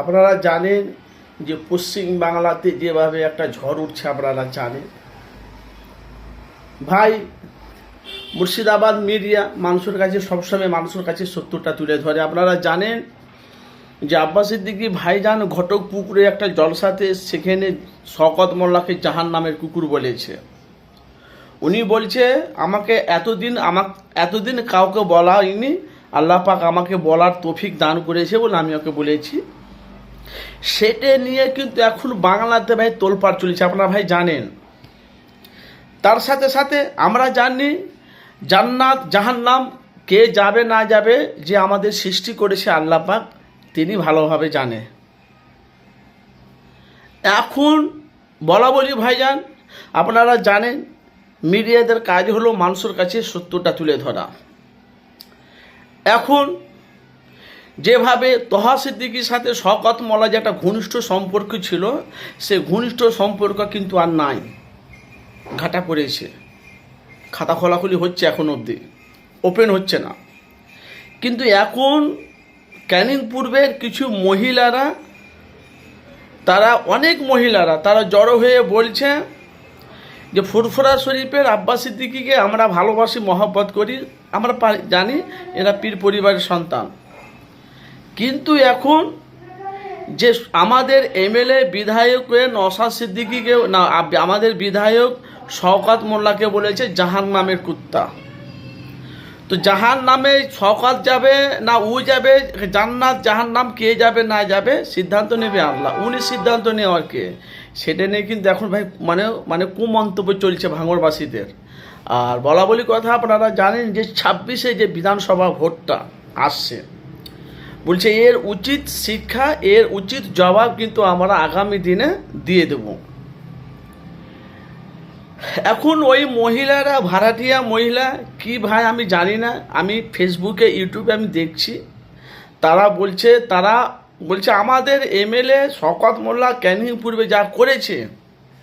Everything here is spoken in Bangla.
আপনারা জানেন যে পশ্চিম বাংলাতে যেভাবে একটা ঝড় উঠছে আপনারা জানেন। ভাই, মুর্শিদাবাদ মিডিয়া মানুষের কাছে সবসময় মানুষের কাছে সত্যটা তুলে ধরে। আপনারা জানেন যে আব্বাস সিদ্দিকি ভাইজান ঘটক পুকুরে একটা জলসাতে সেখানে শকত মোল্লাকে জাহান নামের কুকুর বলেছে। উনি বলছে, আমাকে এতদিন আমাক, এতদিন কাউকে বলা হয়নি আল্লাহ পাক আমাকে বলার তৌফিক দান করেছে বলে আমি ওকে বলেছি। সেটা নিয়ে কিন্তু এখন বাংলাতে ভাই তোলপাড় চলেছে, আপনারা ভাই জানেন। তার সাথে সাথে আমরা জানি জান্নাত, জাহান্নাম কে যাবে না যাবে যে আমাদের সৃষ্টি করেছে আল্লাহ পাক, তিনি ভালোভাবে জানে। এখন বলা বলি ভাইজান, আপনারা জানেন মিডিয়াদের কাজ হলো মানুষের কাছে সত্যটা তুলে ধরা। এখন যেভাবে তহা সিদ্দিকির সাথে শকত মলা যে একটা ঘনিষ্ঠ সম্পর্ক ছিল, সে ঘনিষ্ঠ সম্পর্ক কিন্তু আর নাই। ঘাটা পড়েছে। খাতা খোলাখুলি হচ্ছে এখন অবধি। ওপেন হচ্ছে না। কিন্তু এখন ক্যানিং পূর্বের কিছু মহিলারা, তারা অনেক মহিলারা, তারা জড়ো হয়ে বলছে যে, ফুরফুরা শরীফের আব্বাস সিদ্দিকিকে আমরা ভালোবাসি, মহব্বত করি। আমরা জানি এরা পীর পরিবারের সন্তান। কিন্তু এখন যে আমাদের এমএলএ বিধায়কের নসাদ সিদ্দিকিকে, না আমাদের বিধায়ক শওকাত মোল্লাকে বলেছে জাহান নামের কুত্তা। তো জাহান নামে শওকাত যাবে না ও যাবে, জান্নাত জাহান নাম কে যাবে না যাবে সিদ্ধান্ত নেবে আল্লাহ। উনি সিদ্ধান্ত নেওয়ার কে? সেটা নিয়ে কিন্তু এখন ভাই মানে মানে কুমন্তব্য চলছে ভাঙরবাসীদের আর বলা বলি কথা আপনারা জানেন যে ছাব্বিশে যে বিধানসভা ভোটটা আসছে বলছে, এর উচিত শিক্ষা, এর উচিত জবাব কিন্তু আমরা আগামী দিনে দিয়ে দেব। এখন ওই মহিলারা, ভাড়াটিয়া মহিলা, কি ভাই আমি জানি না, আমি ফেসবুকে ইউটিউবে আমি দেখছি, তারা বলছে তারা বলছে, আমাদের এমএলএ শকত মোল্লা ক্যানিং পূর্বে যা করেছে